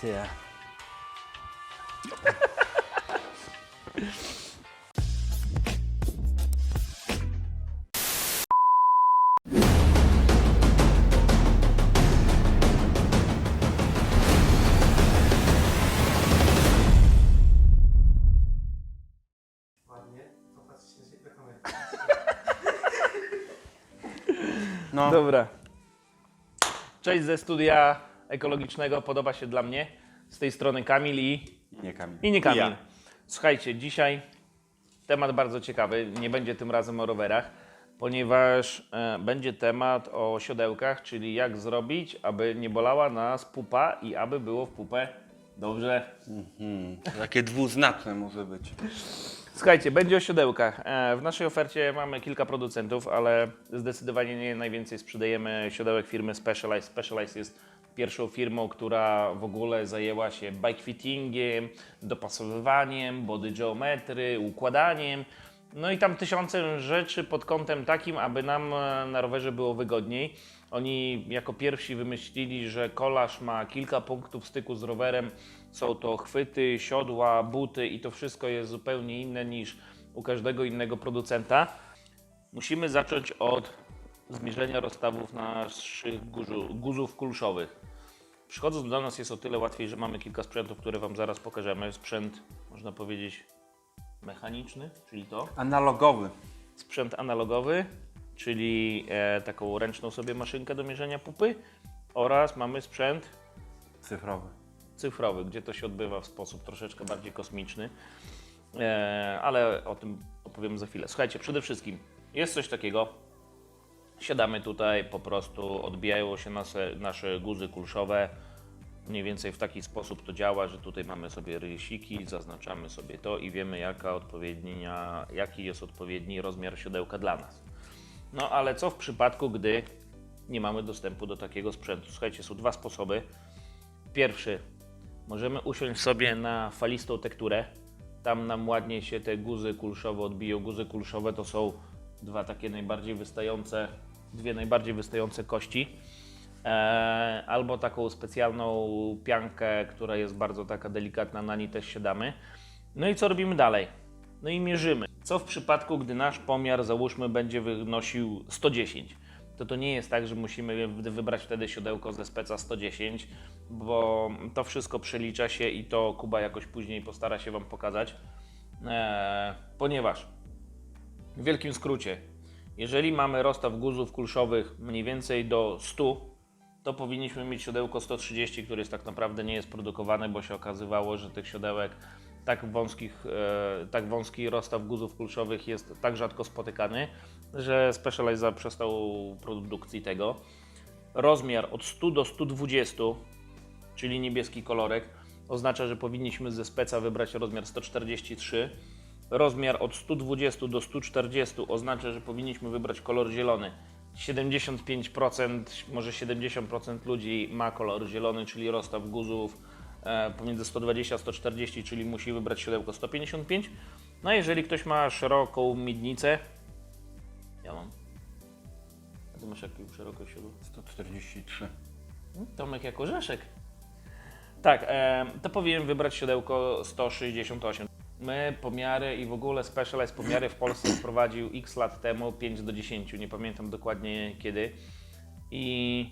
Ty. No. Dobra. Cześć ze studia ekologicznego, podoba się dla mnie. Z tej strony Kamil i, Nie Kamil. i nie Kamil. Ja. Słuchajcie, dzisiaj temat bardzo ciekawy. Nie będzie tym razem o rowerach, ponieważ e, będzie temat o siodełkach, czyli jak zrobić, aby nie bolała nas pupa i aby było w pupę dobrze. Hmm, takie dwuznaczne może być. Słuchajcie, będzie o siodełkach. E, W naszej ofercie mamy kilka producentów, ale zdecydowanie nie najwięcej sprzedajemy siodełek firmy Specialized. Specialized jest pierwszą firmą, która w ogóle zajęła się bike fittingiem, dopasowywaniem, body geometry, układaniem. No i tam tysiące rzeczy pod kątem takim, aby nam e, na rowerze było wygodniej. Oni jako pierwsi wymyślili, że kolaż ma kilka punktów styku z rowerem. Są to chwyty, siodła, buty i to wszystko jest zupełnie inne niż u każdego innego producenta. Musimy zacząć od zmierzenia rozstawów naszych guzów kulszowych. Przychodząc do nas jest o tyle łatwiej, że mamy kilka sprzętów, które Wam zaraz pokażemy. Sprzęt, można powiedzieć, mechaniczny, czyli to Analogowy. sprzęt analogowy, czyli e, taką ręczną sobie maszynkę do mierzenia pupy oraz mamy sprzęt Cyfrowy. cyfrowy, gdzie to się odbywa w sposób troszeczkę bardziej kosmiczny, e, ale o tym opowiem za chwilę. Słuchajcie, przede wszystkim jest coś takiego, siadamy tutaj, po prostu odbijają się nasze, nasze guzy kulszowe, mniej więcej w taki sposób to działa, że tutaj mamy sobie rysiki, zaznaczamy sobie to i wiemy jaka odpowiednia, jaki jest odpowiedni rozmiar siodełka dla nas. No ale co w przypadku, gdy nie mamy dostępu do takiego sprzętu? Słuchajcie, są dwa sposoby. Pierwszy, możemy usiąść sobie na falistą tekturę. Tam nam ładnie się te guzy kulszowe odbiją. Guzy kulszowe to są dwa takie najbardziej wystające, dwie najbardziej wystające kości. E, albo taką specjalną piankę, która jest bardzo taka delikatna, na niej też siadamy. No i co robimy dalej? No i mierzymy. Co w przypadku, gdy nasz pomiar, załóżmy, będzie wynosił 110? To to nie jest tak, że musimy wy- wybrać wtedy siodełko ze speca 110, bo to wszystko przelicza się i to Kuba jakoś później postara się Wam pokazać, eee, ponieważ w wielkim skrócie, jeżeli mamy rozstaw guzów kulszowych mniej więcej do 100, to powinniśmy mieć siodełko 130, które jest tak naprawdę nie jest produkowane, bo się okazywało, że tych siodełek tak, wąskich, e, tak wąski rozstaw guzów kulszowych jest tak rzadko spotykany, że Specialized zaprzestał produkcji tego. Rozmiar od 100 do 120, czyli niebieski kolorek, oznacza, że powinniśmy ze speca wybrać rozmiar 143. Rozmiar od 120 do 140 oznacza, że powinniśmy wybrać kolor zielony. 75%, może 70% ludzi ma kolor zielony, czyli rozstaw guzów e, pomiędzy 120 a 140, czyli musi wybrać siodełko 155. No jeżeli ktoś ma szeroką miednicę, ja mam. A ty masz jaką szeroką siodło? 143. Tomek jako Rzeszek. Tak, e, to powinien wybrać siodełko 168. My pomiary i w ogóle Specialized pomiary w Polsce wprowadził x lat temu, 5 do 10, nie pamiętam dokładnie kiedy. I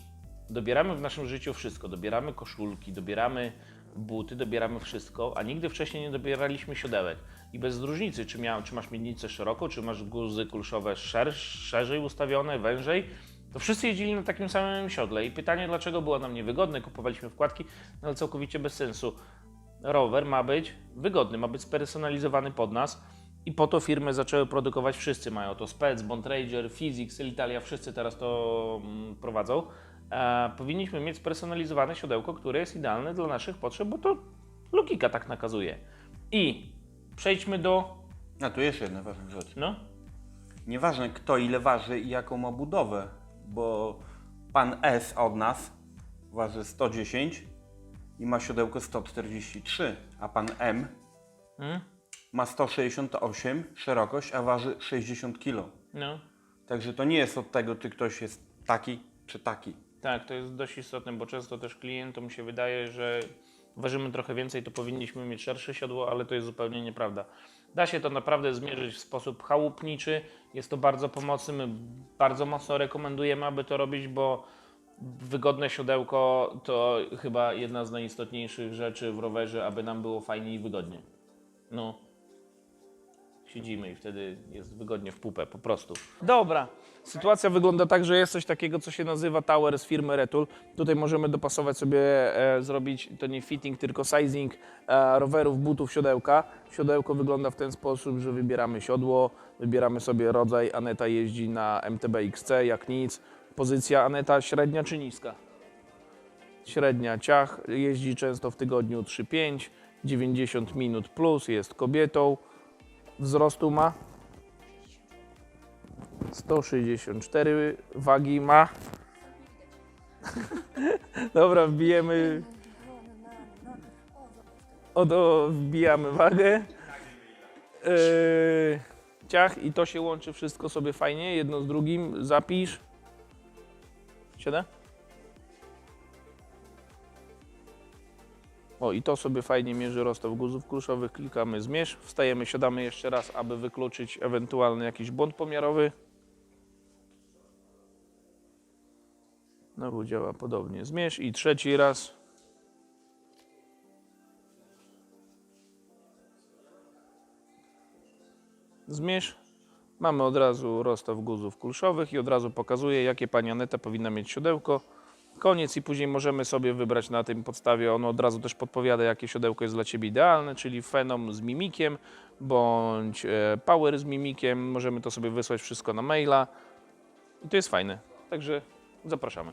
dobieramy w naszym życiu wszystko. Dobieramy koszulki, dobieramy buty, dobieramy wszystko, a nigdy wcześniej nie dobieraliśmy siodełek. I bez różnicy, czy, miał, czy masz miednicę szeroko, czy masz guzy kulszowe szer, szerzej ustawione, wężej, to wszyscy jeździli na takim samym siodle. I pytanie, dlaczego było nam niewygodne, kupowaliśmy wkładki, no ale całkowicie bez sensu. Rower ma być wygodny, ma być spersonalizowany pod nas. I po to firmy zaczęły produkować, wszyscy mają to, Spec, Bontrager, Physics, Italia, wszyscy teraz to mm, prowadzą. E, powinniśmy mieć spersonalizowane siodełko, które jest idealne dla naszych potrzeb, bo to logika tak nakazuje. I przejdźmy do, A tu jeszcze jedna ważna rzecz. no, Nieważne kto ile waży i jaką ma budowę, bo pan S od nas waży 110 i ma siodełko 143, a pan M mm, ma 168 szerokość, a waży 60 kg. no, Także to nie jest od tego, czy ktoś jest taki, czy taki. tak, to jest dość istotne, bo często też klientom się wydaje, że ważymy trochę więcej, to powinniśmy mieć szersze siodło, ale to jest zupełnie nieprawda. Da się to naprawdę zmierzyć w sposób chałupniczy. Jest to bardzo pomocne. My bardzo mocno rekomendujemy, aby to robić, bo wygodne siodełko to chyba jedna z najistotniejszych rzeczy w rowerze, aby nam było fajnie i wygodnie. No, siedzimy i wtedy jest wygodnie w pupę, po prostu. Dobra, sytuacja wygląda tak, że jest coś takiego, co się nazywa tower z firmy Retul. Tutaj możemy dopasować sobie, e, zrobić to nie fitting, tylko sizing e, rowerów, butów, siodełka. Siodełko wygląda w ten sposób, że wybieramy siodło, wybieramy sobie rodzaj. Aneta jeździ na MTB XC, jak nic. Pozycja Aneta średnia czy niska? Średnia ciach, jeździ często w tygodniu 3-5, 90 minut plus, jest kobietą. Wzrostu ma 164 wagi ma. Dobra, wbijemy. Odo, wbijamy wagę. Yy, ciach i to się łączy wszystko sobie fajnie, jedno z drugim. Zapisz. O, i to sobie fajnie mierzy rozstaw guzów kruszowych. Klikamy zmierz, wstajemy, siadamy jeszcze raz, aby wykluczyć ewentualny jakiś błąd pomiarowy. Znowu działa podobnie. Zmierz i trzeci raz. Zmierz. Mamy od razu rozstaw guzów kulszowych i od razu pokazuje, jakie pani Aneta powinna mieć siodełko. Koniec i później możemy sobie wybrać na tym podstawie. Ono od razu też podpowiada, jakie siodełko jest dla Ciebie idealne, czyli Fenom z mimikiem bądź e, Power z mimikiem. Możemy to sobie wysłać wszystko na maila. I to jest fajne. Także zapraszamy.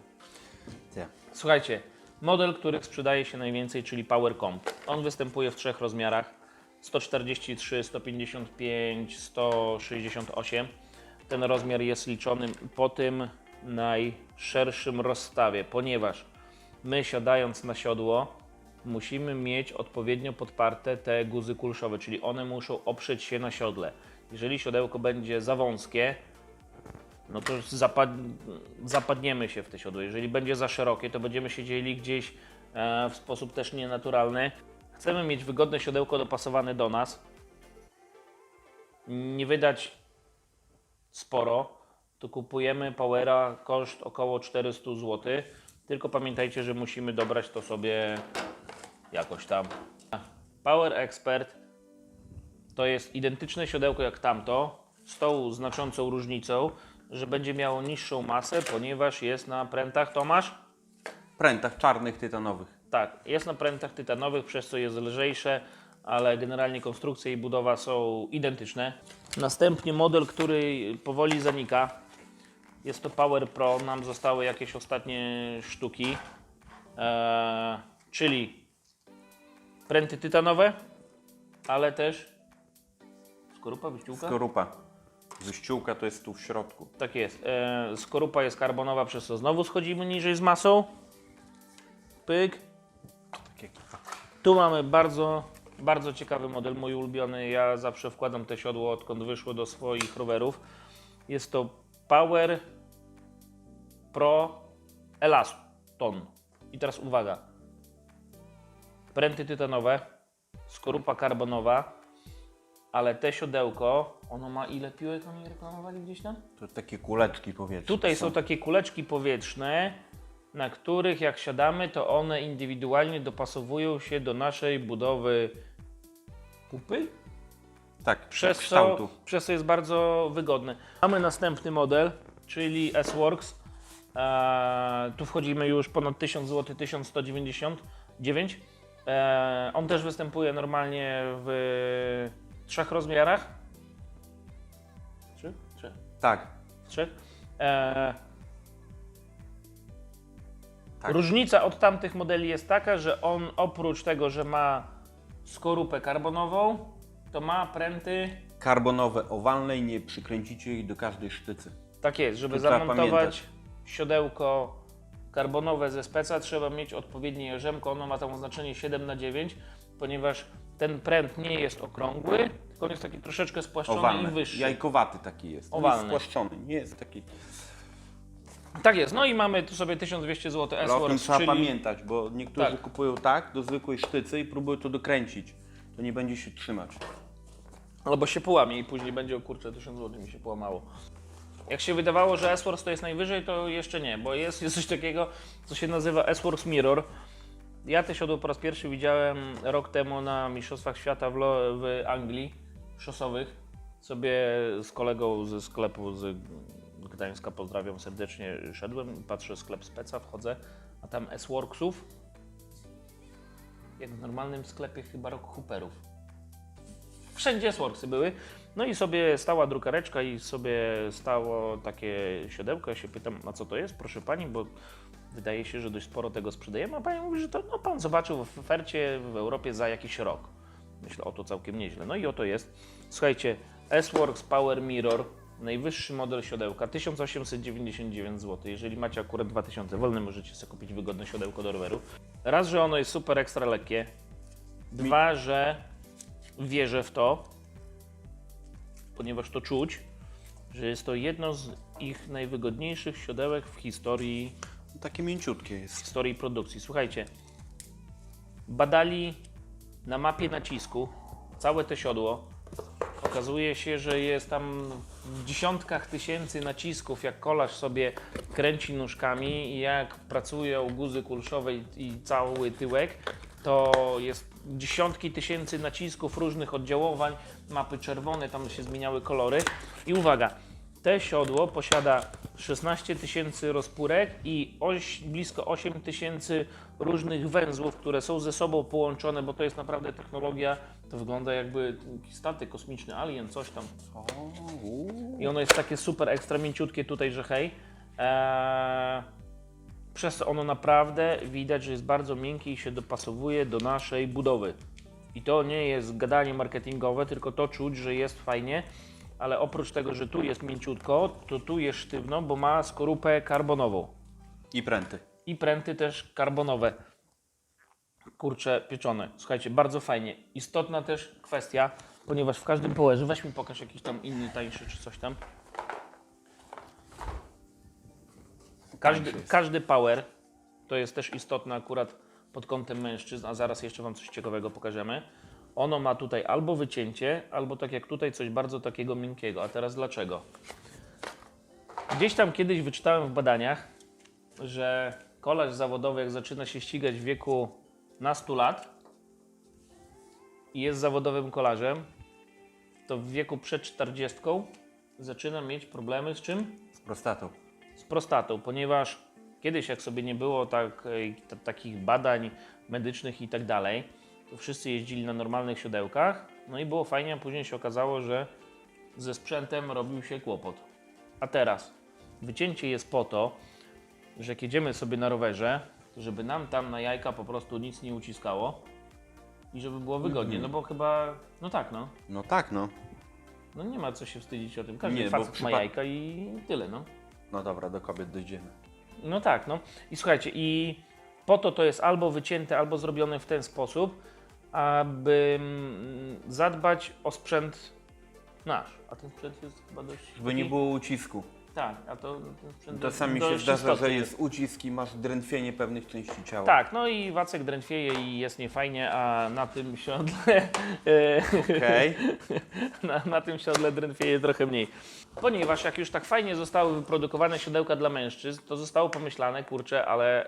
Słuchajcie, model, który sprzedaje się najwięcej, czyli Power Comp. On występuje w trzech rozmiarach: 143, 155, 168. Ten rozmiar jest liczony po tym najszerszym rozstawie, ponieważ my siadając na siodło musimy mieć odpowiednio podparte te guzy kulszowe, czyli one muszą oprzeć się na siodle. Jeżeli siodełko będzie za wąskie, no to zapad... zapadniemy się w te siodło. Jeżeli będzie za szerokie, to będziemy siedzieli gdzieś e, w sposób też nienaturalny. Chcemy mieć wygodne siodełko dopasowane do nas. Nie wydać sporo, to kupujemy Powera koszt około 400 zł. Tylko pamiętajcie, że musimy dobrać to sobie jakoś tam. Power Expert to jest identyczne siodełko jak tamto, z tą znaczącą różnicą, że będzie miało niższą masę, ponieważ jest na prętach, Tomasz? Prętach czarnych, tytanowych. Tak, jest na prętach tytanowych, przez co jest lżejsze, ale generalnie konstrukcja i budowa są identyczne. Następnie model, który powoli zanika. Jest to Power Pro. Nam zostały jakieś ostatnie sztuki. Eee, czyli pręty tytanowe, ale też skorupa, wyściółka? Skorupa. Wyściółka to jest tu w środku. Tak jest. E, skorupa jest karbonowa, przez co znowu schodzimy niżej z masą. Pyk. Tu mamy bardzo, bardzo ciekawy model, mój ulubiony. Ja zawsze wkładam te siodło, odkąd wyszło do swoich rowerów. Jest to Power Pro Elaston. I teraz uwaga. Pręty tytanowe, skorupa karbonowa, ale te siodełko, ono ma ile piłek oni reklamowali gdzieś tam? To takie kuleczki powietrze. Tutaj są takie kuleczki powietrzne, na których jak siadamy, to one indywidualnie dopasowują się do naszej budowy pupy, Tak, przez tak, co, kształtu. przez co jest bardzo wygodne. Mamy następny model, czyli S-Works. Eee, tu wchodzimy już ponad 1000 zł, 1199. Eee, on też występuje normalnie w trzech rozmiarach. Trzy? Trzy Tak, trzech. E, Tak. Różnica od tamtych modeli jest taka, że on oprócz tego, że ma skorupę karbonową, to ma pręty. karbonowe, owalne i nie przykręcicie ich do każdej sztycy. Tak jest, żeby trzeba zamontować pamiętać. siodełko karbonowe ze speca, trzeba mieć odpowiednie jarzemko. Ono ma tam oznaczenie 7 na 9 ponieważ ten pręt nie jest okrągły, tylko on jest taki troszeczkę spłaszczony i Owalny, wyższy. jajkowaty taki jest. Owalny. Jest spłaszczony, nie jest taki... Tak jest, no i mamy tu sobie 1200 zł Ale o tym S-Works, trzeba czyli pamiętać, bo niektórzy Tak. kupują tak, do zwykłej sztycy i próbują to dokręcić. To nie będzie się trzymać. albo się połamie i później będzie, o kurczę, 1000 zł mi się połamało. Jak się wydawało, że S-Works to jest najwyżej, to jeszcze nie, bo jest, jest coś takiego, co się nazywa S-Works Mirror. Ja te siodło po raz pierwszy widziałem rok temu na Mistrzostwach Świata w, Lo- w Anglii, szosowych. Sobie z kolegą ze sklepu z Gdańska, pozdrawiam serdecznie, szedłem, patrzę sklep Speca, wchodzę, a tam S-Worksów, jak w normalnym sklepie chyba Rock Hooperów. Wszędzie S-Worksy były. No i sobie stała drukareczka i sobie stało takie siodełko. Ja się pytam, a co to jest? Proszę pani, bo wydaje się, że dość sporo tego sprzedajemy. A pani mówi, że to no, pan zobaczył w ofercie w Europie za jakiś rok. Myślę, o to całkiem nieźle. No i oto jest. Słuchajcie, S-Works Power Mirror, najwyższy model siodełka, 1899 zł. Jeżeli macie akurat 2000 wolne, możecie sobie kupić wygodne siodełko do roweru. Raz, że ono jest super ekstra lekkie. Dwa, że wierzę w to, ponieważ to czuć, że jest to jedno z ich najwygodniejszych siodełek w historii, Takie mięciutkie w jest. historii produkcji. Słuchajcie, badali na mapie nacisku całe to siodło. Okazuje się, że jest tam w dziesiątkach tysięcy nacisków, jak kolarz sobie kręci nóżkami i jak pracują guzy kulszowe i- cały tyłek, to jest dziesiątki tysięcy nacisków różnych oddziaływań, mapy czerwone, tam się zmieniały kolory. I uwaga, te siodło posiada 16 tysięcy rozpórek i oś, blisko 8 tysięcy różnych węzłów, które są ze sobą połączone, bo to jest naprawdę technologia, to wygląda jakby statek kosmiczny, alien, coś tam. I ono jest takie super ekstra mięciutkie tutaj, że hej. Eee, przez to ono naprawdę widać, że jest bardzo miękkie i się dopasowuje do naszej budowy. I to nie jest gadanie marketingowe, tylko to czuć, że jest fajnie, ale oprócz tego, że tu jest mięciutko, to tu jest sztywno, bo ma skorupę karbonową I pręty. i pręty też karbonowe. Kurcze pieczone. Słuchajcie, bardzo fajnie. Istotna też kwestia, ponieważ w każdym powerze, weź mi pokaż jakiś tam inny, tańszy czy coś tam. Każdy, każdy power to jest też istotne akurat pod kątem mężczyzn, a zaraz jeszcze Wam coś ciekawego pokażemy. Ono ma tutaj albo wycięcie, albo tak jak tutaj coś bardzo takiego miękkiego. A teraz dlaczego? Gdzieś tam kiedyś wyczytałem w badaniach, że kolarz zawodowy, jak zaczyna się ścigać w wieku nastu lat i jest zawodowym kolarzem, to w wieku przed 40 zaczyna mieć problemy z czym? Z prostatą. z prostatą, ponieważ kiedyś jak sobie nie było tak, e, takich badań medycznych i tak dalej, to wszyscy jeździli na normalnych siodełkach, no i było fajnie, a później się okazało, że ze sprzętem robił się kłopot. A teraz wycięcie jest po to, że jak jedziemy sobie na rowerze, to żeby nam tam na jajka po prostu nic nie uciskało i żeby było wygodnie, no bo chyba, no tak no, No tak, no. no nie ma co się wstydzić o tym, każdy Nie, bo facet ma przypad- jajka i tyle no. No dobra, do kobiet dojdziemy. No tak, no. I słuchajcie, i po to to jest albo wycięte, albo zrobione w ten sposób, aby zadbać o sprzęt nasz. A ten sprzęt jest chyba dość. Żeby nie było ucisku. Tak, a to ten sprzęt Czasami się dość zdarza, istotny że jest ucisk i masz drętwienie pewnych części ciała. Tak, no i Wacek drętwieje i jest niefajnie, a na tym siodle Okej. na, na tym siodle drętwieje trochę mniej. Ponieważ jak już tak fajnie zostały wyprodukowane siodełka dla mężczyzn, to zostało pomyślane, kurczę, ale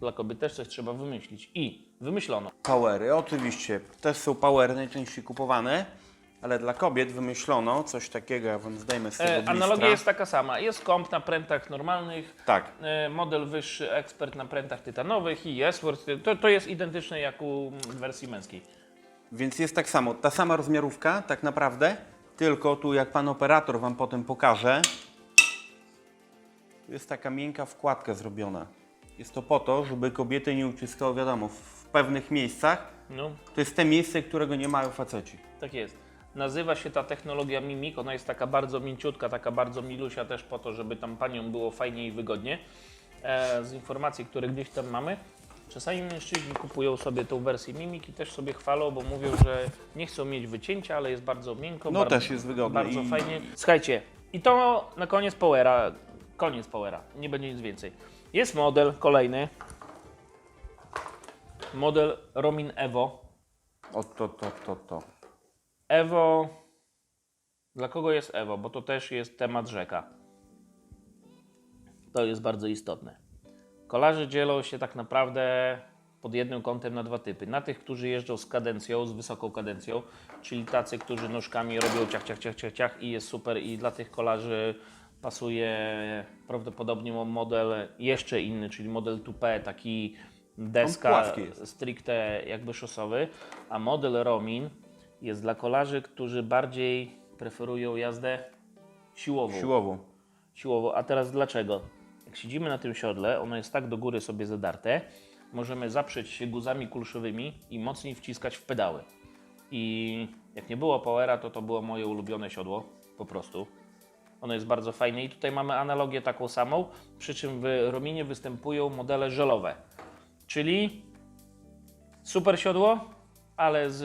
dla kobiet też coś trzeba wymyślić. I wymyślono. Powery, oczywiście. Też są powery najczęściej kupowane, ale dla kobiet wymyślono coś takiego, ja wam zdejmę z tego E, blistra. analogia jest taka sama. Jest komp na prętach normalnych, Tak, e, model wyższy, ekspert na prętach tytanowych i jest. To, to jest identyczne jak u wersji męskiej. więc jest tak samo. Ta sama rozmiarówka, tak naprawdę, tylko tu jak pan operator wam potem pokaże, jest taka miękka wkładka zrobiona. Jest to po to, żeby kobiety nie uciskały, wiadomo, w pewnych miejscach. No, To jest te miejsce, którego nie mają faceci. tak jest. Nazywa się ta technologia Mimik. Ona jest taka bardzo mięciutka, taka bardzo milusia też po to, żeby tam paniom było fajnie i wygodnie. E, z informacji, które gdzieś tam mamy, czasami mężczyźni kupują sobie tą wersję Mimik i też sobie chwalą, bo mówią, że nie chcą mieć wycięcia, ale jest bardzo miękko. No bardzo, też jest wygodne Bardzo i- fajnie. Słuchajcie, i to na koniec Powera. Koniec Powera, nie będzie nic więcej. Jest model kolejny. Model Romin Evo. O to, to, to, to. Evo. Dla kogo jest Evo? Bo to też jest temat rzeka. To jest bardzo istotne. Kolarze dzielą się tak naprawdę pod jednym kątem na dwa typy. Na tych, którzy jeżdżą z kadencją, z wysoką kadencją, czyli tacy, którzy nóżkami robią ciach, ciach, ciach, ciach, ciach i jest super i dla tych kolarzy pasuje prawdopodobnie model jeszcze inny, czyli model Toupé, taki deska stricte jakby szosowy, a model Romin jest dla kolarzy, którzy bardziej preferują jazdę siłową. Siłową. siłowo. A teraz dlaczego? Jak siedzimy na tym siodle, ono jest tak do góry sobie zadarte, możemy zaprzeć się guzami kulszowymi i mocniej wciskać w pedały. I jak nie było powera, to to było moje ulubione siodło, po prostu. Ono jest bardzo fajne i tutaj mamy analogię taką samą, przy czym w Rominie występują modele żelowe. Czyli super siodło, ale z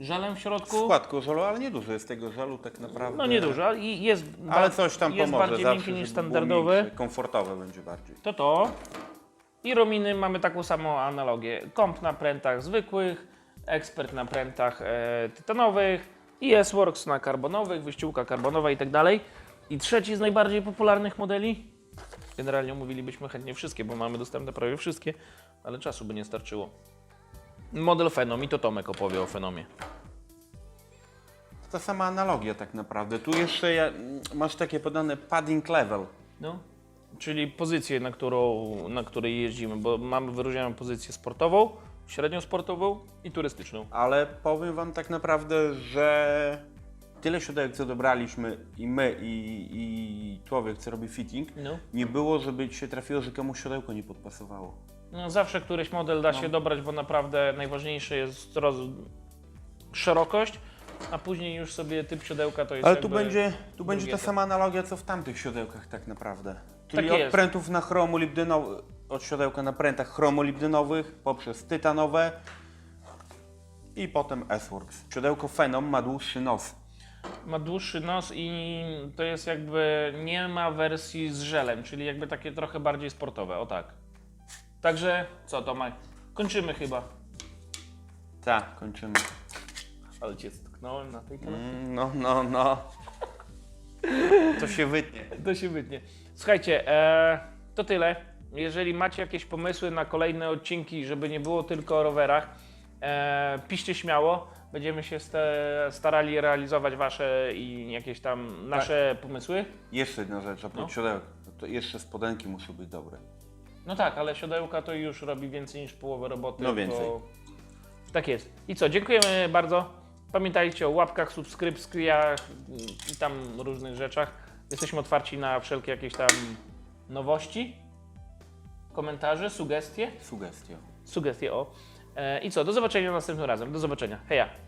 żelem w środku. składku żelu, ale nie dużo jest tego żelu tak naprawdę. No nie dużo, ale i jest, Ale coś tam jest pomoże bardziej zawsze, miękkie niż standardowe. mniejsze, komfortowe będzie bardziej. To to. I Rominy mamy taką samą analogię. Komp na prętach zwykłych, ekspert na prętach e, tytanowych i S-Works na karbonowych, wyściółka karbonowa i tak dalej. I trzeci z najbardziej popularnych modeli. Generalnie omówilibyśmy chętnie wszystkie, bo mamy dostępne prawie wszystkie, ale czasu by nie starczyło. Model Fenom i to Tomek opowie o Fenomie. To ta sama analogia tak naprawdę. Tu jeszcze ja, masz takie podane padding level. No. Czyli pozycję, na, którą, na której jeździmy, bo mamy wyróżnioną pozycję sportową, średnią sportową i turystyczną. Ale powiem Wam tak naprawdę, że tyle siodełek, co dobraliśmy i my, i, i człowiek, co robi fitting, No. nie było, żeby ci się trafiło, że komuś siodełko nie podpasowało. No, zawsze któryś model da się dobrać, bo naprawdę najważniejsze jest roz... szerokość, a później już sobie typ siodełka to jest Ale tu jakby będzie, tu będzie drugie ta to. sama analogia, co w tamtych siodełkach tak naprawdę. Czyli Tak od jest. prętów na chromolibdynowych, od siodełka na prętach chromolibdynowych, poprzez tytanowe i potem S-Works. Siodełko Phenom ma dłuższy nos. Ma dłuższy nos i to jest jakby nie ma wersji z żelem, czyli jakby takie trochę bardziej sportowe, o tak. Także co Tomek? Kończymy chyba. Tak, kończymy. Ale cię stuknąłem na tej kanapie. Mm, No, no, no. To się wytnie. To się wytnie. Słuchajcie, e, to tyle. Jeżeli macie jakieś pomysły na kolejne odcinki, żeby nie było tylko o rowerach, e, piszcie śmiało. Będziemy się sta- starali realizować Wasze i jakieś tam nasze pomysły. Jeszcze jedna rzecz, oprócz No. siodełek. To jeszcze spodenki muszą być dobre. No tak, ale siodełka to już robi więcej niż połowę roboty. No więcej. Bo... Tak jest. I co, dziękujemy bardzo. Pamiętajcie o łapkach, subskrypcjach i tam różnych rzeczach. Jesteśmy otwarci na wszelkie jakieś tam nowości, komentarze, sugestie. Sugestia. Sugestie, o. E, I co, do zobaczenia następnym razem. Do zobaczenia. Heja.